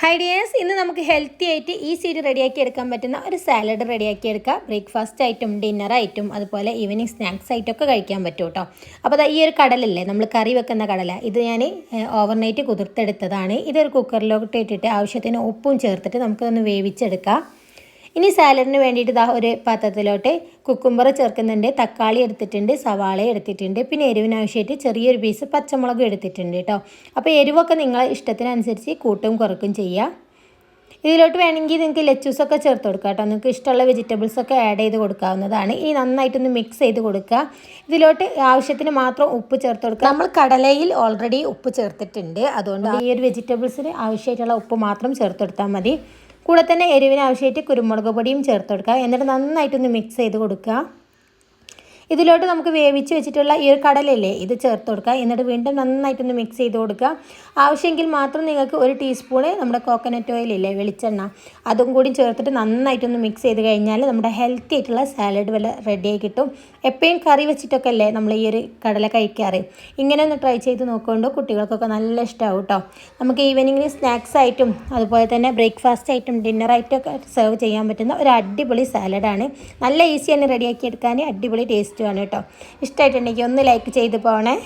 Hi dears ഇന്ന് നമുക്ക് healthy ആയിട്ട് ഈസിയായിട്ട് റെഡിയാക്കി എടുക്കാൻ പറ്റുന്ന ഒരു സാലഡ് റെഡിയാക്കി എടുക്കാം. ബ്രേക്ക്ഫാസ്റ്റ് ആയിട്ടും ഡിന്നർ ആയിട്ടും അതുപോലെ ഈവനിങ് സ്നാക്സ് ആയിട്ടൊക്കെ കഴിക്കാൻ പറ്റും കേട്ടോ. അപ്പോൾ ഈ ഒരു കടലല്ലേ നമ്മൾ കറി വെക്കുന്ന കടല. ഇത് ഞാൻ ഓവർനൈറ്റ് കുതിർത്തെടുത്തതാണ്. ഇതൊരു കുക്കറിലോട്ട് ഇട്ടിട്ട് ആവശ്യത്തിന് ഉപ്പും ചേർത്തിട്ട് നമുക്കൊന്ന് വേവിച്ചെടുക്കാം. ഇനി സാലഡിന് വേണ്ടിയിട്ട് ഇതാ ഒരു പാത്രത്തിലോട്ട് കുക്കുംബർ ചേർക്കുന്നുണ്ട് തക്കാളി എടുത്തിട്ടുണ്ട് സവാള എടുത്തിട്ടുണ്ട് പിന്നെ എരിവിനാവശ്യമായിട്ട് ചെറിയൊരു പീസ് പച്ചമുളക് എടുത്തിട്ടുണ്ട് കേട്ടോ അപ്പോൾ എരിവൊക്കെ നിങ്ങളെ ഇഷ്ടത്തിനനുസരിച്ച് കൂട്ടും കുറക്കും ചെയ്യുക ഇതിലോട്ട് വേണമെങ്കിൽ നിങ്ങൾക്ക് ലെച്ചൂസൊക്കെ ചേർത്ത് കൊടുക്കുക കേട്ടോ. നിങ്ങൾക്ക് ഇഷ്ടമുള്ള വെജിറ്റബിൾസ് ഒക്കെ ആഡ് ചെയ്ത് കൊടുക്കാവുന്നതാണ്. ഇനി നന്നായിട്ടൊന്ന് മിക്സ് ചെയ്ത് കൊടുക്കുക. ഇതിലോട്ട് ആവശ്യത്തിന് മാത്രം ഉപ്പ് ചേർത്ത് കൊടുക്കുക. നമ്മൾ കടലയിൽ ഓൾറെഡി ഉപ്പ് ചേർത്തിട്ടുണ്ട്. അതുകൊണ്ട് ഈ ഒരു വെജിറ്റബിൾസിന് ആവശ്യമായിട്ടുള്ള ഉപ്പ് മാത്രം ചേർത്ത് കൊടുത്താൽ മതി. കൂടെ തന്നെ എരിവിന് ആവശ്യമായിട്ട് കുരുമുളക് പൊടിയും ചേർത്ത് കൊടുക്കുക. എന്നിട്ട് നന്നായിട്ടൊന്ന് മിക്സ് ചെയ്ത് കൊടുക്കുക. ഇതിലോട്ട് നമുക്ക് വേവിച്ച് വെച്ചിട്ടുള്ള ഈ ഒരു കടലല്ലേ ഇത് ചേർത്ത് കൊടുക്കുക. എന്നിട്ട് വീണ്ടും നന്നായിട്ടൊന്ന് മിക്സ് ചെയ്ത് കൊടുക്കുക. ആവശ്യമെങ്കിൽ മാത്രം നിങ്ങൾക്ക് ഒരു ടീസ്പൂണ് നമ്മുടെ കോക്കനട്ട് ഓയിൽ ഇല്ലേ വെളിച്ചെണ്ണ അതും കൂടി ചേർത്തിട്ട് നന്നായിട്ടൊന്ന് മിക്സ് ചെയ്ത് കഴിഞ്ഞാൽ നമ്മുടെ ഹെൽത്തി ആയിട്ടുള്ള സാലഡ് വല്ല റെഡിയായി കിട്ടും. എപ്പോഴും കറി വെച്ചിട്ടൊക്കെ അല്ലേ നമ്മൾ ഈ ഒരു കടല കഴിക്കാറ്. ഇങ്ങനെ ഒന്ന് ട്രൈ ചെയ്ത് നോക്കുകൊണ്ട് കുട്ടികൾക്കൊക്കെ നല്ല ഇഷ്ടമാവും കേട്ടോ നമുക്ക് ഈവനിങ്ങിന് സ്നാക്സ് ആയിട്ടും അതുപോലെ തന്നെ ബ്രേക്ക്ഫാസ്റ്റ് ആയിട്ടും ഡിന്നർ ആയിട്ടും ഒക്കെ സെർവ് ചെയ്യാൻ പറ്റുന്ന ഒരു അടിപൊളി സാലഡാണ് നല്ല ഈസി തന്നെ റെഡിയാക്കി എടുക്കാൻ അടിപൊളി ടേസ്റ്റുമാണ് കേട്ടോ. ഇഷ്ടമായിട്ടുണ്ടെങ്കിൽ ഒന്ന് ലൈക്ക് ചെയ്ത് പോകണേ